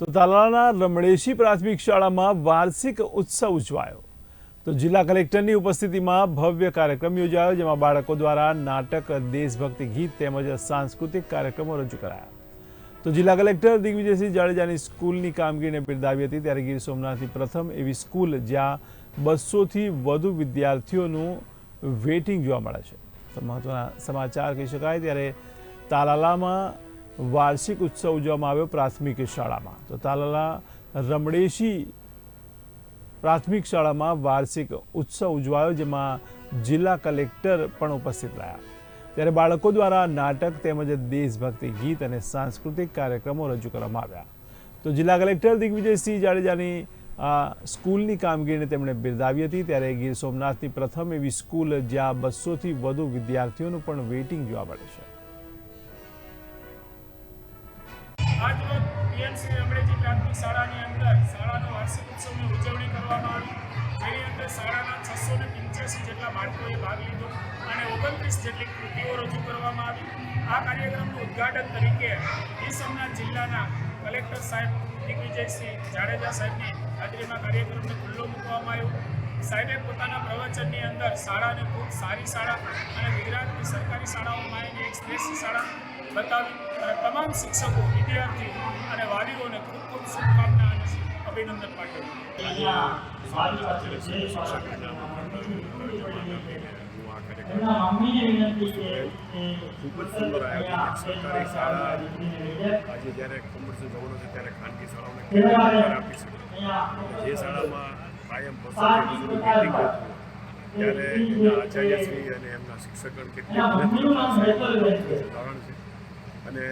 તો તાલાળાના રમણેશી પ્રાથમિક શાળામાં વાર્ષિક ઉત્સવ ઉજવાયો. તો જિલ્લા કલેક્ટરની ઉપસ્થિતિમાં ભવ્ય કાર્યક્રમ યોજાયો, જેમાં બાળકો દ્વારા નાટક, દેશભક્તિ ગીત તેમજ સાંસ્કૃતિક કાર્યક્રમો રજૂ કરાયા. તો જિલ્લા કલેક્ટર દિગ્વિજયસિંહ જાડેજાની સ્કૂલની કામગીરીને બિરદાવી હતી. ત્યારે ગીર સોમનાથની પ્રથમ એવી સ્કૂલ જ્યાં બસોથી વધુ વિદ્યાર્થીઓનું વેઇટિંગ જોવા મળે છે. તો મહત્વના સમાચાર કહી શકાય. ત્યારે તાલાલામાં વાર્ષિક ઉત્સવ ઉજવવામાં આવ્યો પ્રાથમિક શાળામાં. તો તાલાલા રમણેશી પ્રાથમિક શાળામાં વાર્ષિક ઉત્સવ ઉજવાયો, જેમાં જિલ્લા કલેક્ટર પણ ઉપસ્થિત રહ્યા. ત્યારે બાળકો દ્વારા નાટક તેમજ દેશભક્તિ ગીત અને સાંસ્કૃતિક કાર્યક્રમો રજૂ કરવામાં આવ્યા. તો જિલ્લા કલેક્ટર દિગ્વિજયસિંહ જાડેજાની આ સ્કૂલની કામગીરીને તેમણે બિરદાવી હતી. ત્યારે ગીર સોમનાથની પ્રથમ એવી સ્કૂલ જ્યાં બસોથી વધુ વિદ્યાર્થીઓનું પણ વેઇટિંગ જોવા મળે છે. પ્રાથમિક શાળાની અંદર શાળાનો વાર્ષિક ઉત્સવની ઉજવણી કરવામાં આવી. જેની અંદર શાળાના છસો ને પંચ્યાસી જેટલા બાળકોએ ભાગ લીધો અને ઓગણત્રીસ જેટલી કૃતિઓ રજૂ કરવામાં આવી. આ કાર્યક્રમનું ઉદ્ઘાટન તરીકે ગીર જિલ્લાના કલેક્ટર સાહેબ દિગ્વિજયસિંહ જાડેજા સાહેબની હાજરીમાં કાર્યક્રમને ખુલ્લો મૂકવામાં આવ્યો. સાહેબે પોતાના પ્રવચનની અંદર શાળાને ખૂબ સારી શાળા અને ગુજરાતની સરકારી શાળાઓમાં એની એક શ્રેષ્ઠ શાળા બતાવી અને તમામ શિક્ષકો વિદ્યાર્થીઓ અને વાલીઓને ખૂબ ખૂબ શુભકામના અને અભિનંદન પાઠવ્યું એમના મમ્મીને વિનંતી છે કે ખૂબ જ સુંદર આયોજન સરકારી શાળા આજે જ્યારે કોમર્સનો જમાનો છે ત્યારે ખાનગી શાળાઓને આપી શકે. જે શાળામાં કાયમ વર્ષોથી meeting હતું ત્યારે એમના આચાર્યશ્રી અને એમના શિક્ષકગણ કેટલી મહેનત કરતા હશે ઉદાહરણ છે. અને